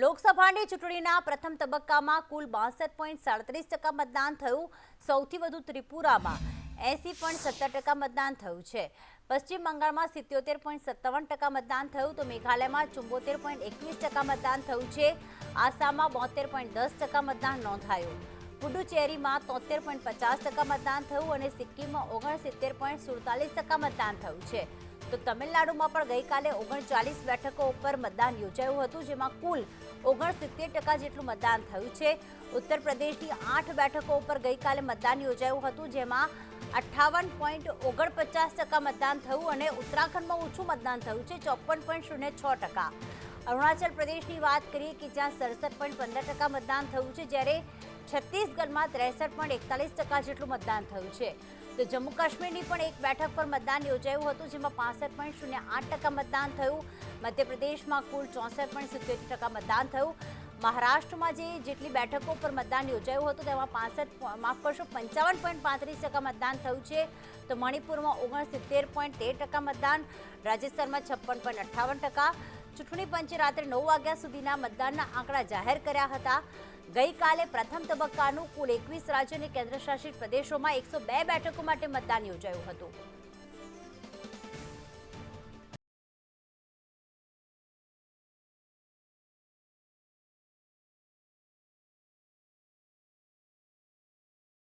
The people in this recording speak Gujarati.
લોકસભાની ચૂંટણીના પ્રથમ તબક્કામાં કુલ બાસઠ પોઈન્ટ સાડત્રીસ ટકા મતદાન થયું, સૌથી વધુ ત્રિપુરામાં એસી પોઈન્ટ સત્તર ટકા મતદાન થયું છે. પશ્ચિમ બંગાળમાં સિત્યોતેર પોઈન્ટ સત્તાવન ટકા મતદાન થયું, તો મેઘાલયમાં ચુંબોતેર પોઈન્ટ એકવીસ ટકા મતદાન થયું છે. આસામમાં બોતેર પોઈન્ટ દસ ટકા મતદાન નોંધાયું. પુડુચેરીમાં તોતેર પોઈન્ટ પચાસ ટકા મતદાન થયું અને સિક્કિમમાં ઓગણસિત્તેર પોઈન્ટ સુડતાલીસ ટકા મતદાન થયું છે. તો તમિલનાડુમાં પણ ગઈકાલે ઓગણચાલીસ બેઠકો ઉપર મતદાન યોજાયું હતું, જેમાં કુલ ઓગણસિત્તેર ટકા જેટલું મતદાન થયું છે. ઉત્તર પ્રદેશની આઠ બેઠકો ઉપર ગઈકાલે મતદાન યોજાયું હતું, જેમાં અઠ્ઠાવન પોઈન્ટ ઓગણપચાસ ટકા મતદાન થયું અને ઉત્તરાખંડમાં ઓછું મતદાન થયું છે, ચોપન પોઈન્ટ શૂન્ય છ ટકા. અરુણાચલ પ્રદેશની વાત કરીએ કે જ્યાં સડસઠ પોઈન્ટ પંદર ટકા મતદાન થયું છે, જ્યારે છત્તીસગઢમાં ત્રેસઠ પોઈન્ટ એકતાલીસ ટકા જેટલું મતદાન થયું છે. તો જમ્મુ કાશ્મીરની પણ એક બેઠક પર મતદાન યોજાયું હતું, જેમાં પાસઠ પોઈન્ટ શૂન્ય આઠ ટકા મતદાન થયું. મધ્યપ્રદેશમાં કુલ ચોસઠ પોઈન્ટ સિત્તેર ટકા મતદાન થયું. મહારાષ્ટ્રમાં જે જેટલી બેઠકો પર મતદાન યોજાયું હતું, તેમાં પાસઠ માફ કરશો, પંચાવન પોઈન્ટ પાંત્રીસ ટકા મતદાન થયું છે. તો મણિપુરમાં ઓગણસિત્તેર પોઈન્ટ તેર ટકા મતદાન, રાજસ્થાનમાં છપ્પન પોઈન્ટ અઠ્ઠાવન ટકા ચૂંટણી પંચે રાત્રે નવ વાગ્યા સુધીના મતદાનના આંકડા જાહેર કર્યા હતા. ગઈકાલે પ્રથમ તબક્કાનું કુલ એકવીસ રાજ્ય અને કેન્દ્રશાસિત પ્રદેશોમાં એકસો બે બેઠકો માટે મતદાન યોજાયું હતું.